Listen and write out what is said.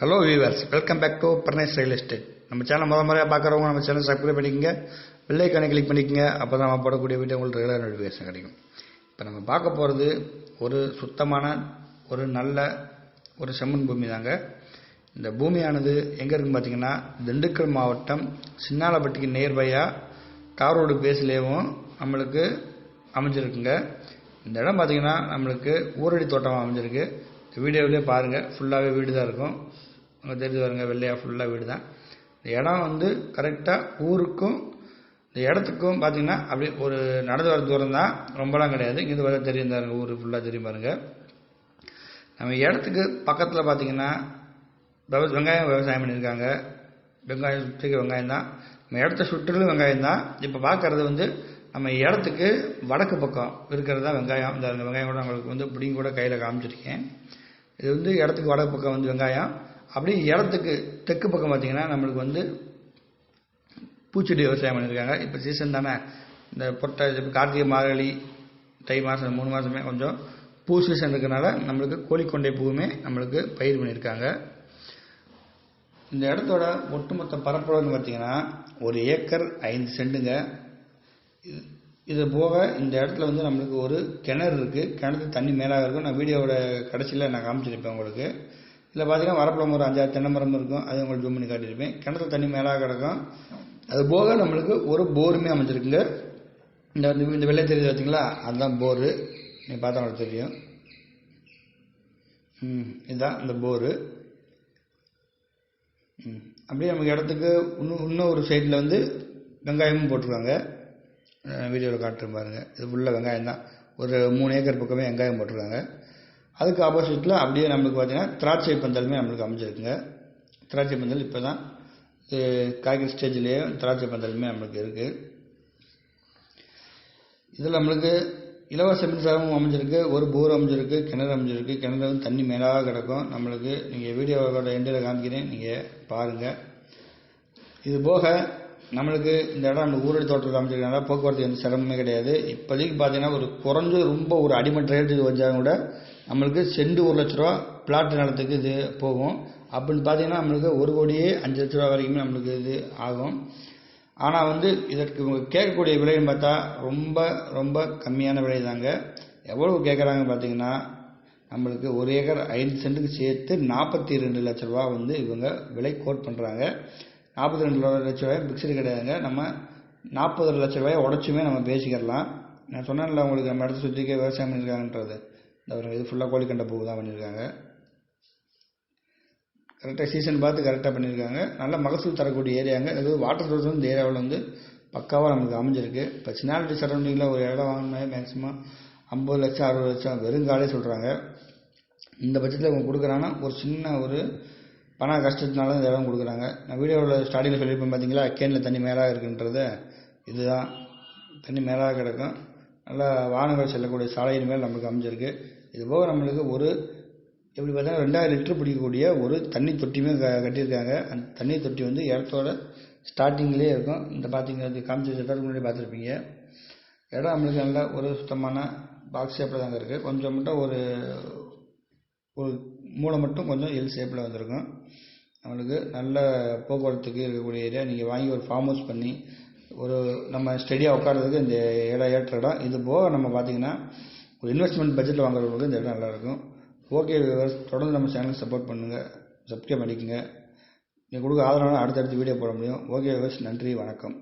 Hello viewers welcome back to Barnes real estate நம்ம channel முத முறையாக பார்க்குறவங்க நம்ம சேனல் சப்ஸ்கிரைப் பண்ணிக்கங்க. கணக்கு கிளிக் பண்ணிக்கங்க. அப்போ தான் நம்ம போடக்கூடிய வீடியோ உங்களுக்கு ரெகுலர் நோட்டிஃபிகேஷன் கிடைக்கும். இப்போ நம்ம பார்க்க போகிறது ஒரு சுத்தமான ஒரு நல்ல ஒரு செம்மண் பூமி தாங்க. இந்த பூமியானது எங்கே இருக்குன்னு பார்த்தீங்கன்னா திண்டுக்கல் மாவட்டம் சின்னாலப்பட்டிக்கு நேர்பையாக தார் ரோடு பேஸ்லேயும் நம்மளுக்கு அமைஞ்சிருக்குங்க. இந்த இடம் பார்த்தீங்கன்னா நம்மளுக்கு ஊரடி தோட்டம் அமைஞ்சிருக்கு. வீடியோவிலே பாருங்கள் ஃபுல்லாகவே வீடு தான் இருக்கும். அங்கே தெரிஞ்சு பாருங்கள் வெள்ளையாக ஃபுல்லாக வீடு தான் இந்த இடம் வந்து கரெக்டாக ஊருக்கும் இந்த இடத்துக்கும் பார்த்தீங்கன்னா அப்படி ஒரு நடந்து வர தூரம் தான். ரொம்பலாம் கிடையாது. இங்கேருந்து வர தெரியும் பாருங்கள் ஊர் ஃபுல்லாக தெரியும் பாருங்க. நம்ம இடத்துக்கு பக்கத்தில் பார்த்தீங்கன்னா வெங்காயம் விவசாயம் பண்ணியிருக்காங்க. வெங்காயம் சுற்றிக்கு வெங்காயம் தான். நம்ம இடத்த சுற்றிலும் வெங்காயம் தான். இப்போ பார்க்கறது வந்து நம்ம இடத்துக்கு வடக்கு பக்கம் இருக்கிறது தான் வெங்காயம். இந்த வெங்காயம் கூட உங்களுக்கு வந்து பிடிங்க கூட கையில் காமிச்சிருக்கேன். இது வந்து இடத்துக்கு வடக்கு பக்கம் வந்து வெங்காயம். அப்படியே இடத்துக்கு தெற்கு பக்கம் பார்த்தீங்கன்னா நம்மளுக்கு வந்து பூச்செடி விவசாயம் பண்ணியிருக்காங்க. இப்போ சீசன் தானே. இந்த பொட்டை இப்போ கார்த்திகை மார்கழி தை மாதம் மூணு மாதமே கொஞ்சம் பூ சீசன் இருக்கிறனால நம்மளுக்கு கோழிக்கொண்டை பூவுமே நம்மளுக்கு பயிர் பண்ணியிருக்காங்க. இந்த இடத்தோட ஒட்டுமொத்த பரப்பளவுன்னு பார்த்தீங்கன்னா ஒரு ஏக்கர் ஐந்து சென்டுங்க இது போக இந்த இடத்துல வந்து நம்மளுக்கு ஒரு கிணறு இருக்குது கிணத்து தண்ணி மேலாக இருக்கும். நான் வீடியோவோட கடைசியில் நான் காமிச்சிருப்பேன் உங்களுக்கு. இதில் பார்த்தீங்கன்னா வரப்பில் ஒரு அஞ்சாறு தென்னை மரம் இருக்கும். அதை உங்களுக்கு ஜூம் பண்ணி காட்டியிருப்பேன். கிணத்து தண்ணி மேலாக கிடக்கும். அது போக நம்மளுக்கு ஒரு போருமே அமைஞ்சிருக்குங்க. இந்த வந்து இந்த வெள்ளை தெரியுது பார்த்தீங்களா அதுதான் போரு. நீங்கள் பார்த்தா உங்களுக்கு தெரியும். ம் இதுதான் இந்த போரு. ம். அப்படியே நமக்கு இடத்துக்கு இன்னும் இன்னும் ஒரு சைடில் வந்து வெங்காயமும் போட்டிருக்காங்க. வீடியோவில் காட்டுறேன் பாருங்கள் இது ஃபுல்லாக வெங்காயம் தான். ஒரு மூணு ஏக்கர் பக்கமே வெங்காயம் போட்டிருக்காங்க. அதுக்கு ஆப்போசிட்டில் அப்படியே நம்மளுக்கு பார்த்தீங்கன்னா திராட்சை பந்தலுமே நம்மளுக்கு அமைஞ்சிருக்குங்க. திராட்சை பந்தல் இப்போ தான் இது காய்கறி ஸ்டேஜ்லேயே திராட்சை பந்தலுமே நம்மளுக்கு இருக்குது இதில் நம்மளுக்கு இலவச மின்சாரமும் அமைஞ்சிருக்கு. ஒரு போர் அமைஞ்சிருக்கு கிணறு அமைஞ்சிருக்கு. கிணறு வந்து தண்ணி மேலாக கிடக்கும். நம்மளுக்கு நீங்கள் வீடியோவோட எண்டில் காமிக்கிறேன். நீங்கள் பாருங்கள் இது போக நம்மளுக்கு இந்த இடம் நம்ம ஊரடி தோட்டத்தில் அமைச்சிருக்கனால போக்குவரத்து எந்த சிரமமே கிடையாது. இப்போதைக்கு பார்த்தீங்கன்னா ஒரு குறைஞ்சு ரொம்ப ஒரு அடிமட்ட ரேட்டு இது வந்தாலும் கூட நம்மளுக்கு செண்டு ஒரு லட்ச ரூபா பிளாட் நிலத்துக்கு இது போகும். அப்படின்னு பார்த்தீங்கன்னா நம்மளுக்கு ஒரு கோடியே அஞ்சு லட்ச ரூபா வரைக்குமே நம்மளுக்கு இது ஆகும். ஆனால் வந்து இதற்கு இவங்க கேட்கக்கூடிய விலைன்னு பார்த்தா ரொம்ப ரொம்ப கம்மியான விலை தாங்க. எவ்வளவு கேட்குறாங்க பார்த்தீங்கன்னா நம்மளுக்கு ஒரு ஏக்கர் ஐந்து சென்ட்டுக்கு சேர்த்து நாற்பத்தி ரெண்டு லட்ச ரூபா வந்து இவங்க விலை கோட் பண்ணுறாங்க நாற்பத்தி ரெண்டு லட்ச ரூபாய் பிக்சடு கிடையாதுங்க. நம்ம நாற்பது லட்ச ரூபாயை உடச்சுமே நம்ம பேசிக்கிடலாம் நான் சொன்னேன்ல உங்களுக்கு நம்ம இடத்த சுற்றிக்க விவசாயம் பண்ணியிருக்காங்கன்றது இந்த ஒரு இது ஃபுல்லாக கோழிக்கண்டை பூ தான் பண்ணியிருக்காங்க கரெக்டாக சீசன் பார்த்து கரெக்டாக பண்ணியிருக்காங்க நல்ல மகசூல் தரக்கூடிய ஏரியாங்க. அது வாட்டர் சோர்ஸ் வந்து இந்த ஏரியாவில் வந்து பக்காவாக நமக்கு அமைஞ்சிருக்கு. இப்போ சின்னாலிட்டி சரௌண்டிங்கில் ஒரு இடம் வாங்கினா மேக்ஸிமம் ஐம்பது லட்சம் அறுபது லட்சம் வெறுங்காலே சொல்கிறாங்க இந்த பட்சத்தில் அவங்க கொடுக்குறாங்கன்னா ஒரு சின்ன ஒரு பண கஷ்டத்தினால இந்த இடம் கொடுக்குறாங்க. நான் வீடியோவில் ஸ்டார்டிங்கில் சொல்லியிருப்பேன் பார்த்தீங்களா? கேனில் தண்ணி மேலாக இருக்குன்றது. இதுதான். தண்ணி மேலாக கிடக்கும். நல்லா வாகனங்கள் செல்லக்கூடிய சாலையின் மேல் நம்மளுக்கு அமைஞ்சிருக்கு. இது போக நம்மளுக்கு ஒரு எப்படி பார்த்தா ரெண்டாயிரம் லிட்டர் பிடிக்கக்கூடிய ஒரு தண்ணி தொட்டியுமே க கட்டியிருக்காங்க. அந்த தண்ணி தொட்டி வந்து இடத்தோட ஸ்டார்டிங்லேயே இருக்கும். இந்த பார்த்தீங்க அது காமிச்சு முன்னாடி பார்த்துருப்பீங்க. இடம் நம்மளுக்கு நல்லா ஒரு சுத்தமான பாக்ஸ் ஷேப்பில் தாங்க இருக்குது கொஞ்சம் மட்டும் ஒரு ஒரு மூளை மட்டும் கொஞ்சம் எல் ஷேப்பில் வந்திருக்கும். நம்மளுக்கு நல்ல போக்குவரத்துக்கு இருக்கக்கூடிய ஏரியா நீங்கள் வாங்கி ஒரு ஃபார்ம் ஹவுஸ் பண்ணி ஒரு நம்ம ஸ்டெடியாக உட்கார்றதுக்கு இந்த இடம் ஏற்ற இடம். இது போக நம்ம பார்த்தீங்கன்னா ஒரு இன்வெஸ்ட்மெண்ட் பட்ஜெட்டில் வாங்குறவங்களுக்கு இந்த இடம் நல்லாயிருக்கும் ஓகே விவர்ஸ் தொடர்ந்து நம்ம சேனலுக்கு சப்போர்ட் பண்ணுங்கள் சப்ஸ்கிரைப் பண்ணிக்கோங்க நீங்கள் கொடுக்க ஆதரவான அடுத்தடுத்து வீடியோ போட முடியும். ஓகே விவர்ஸ் நன்றி வணக்கம்.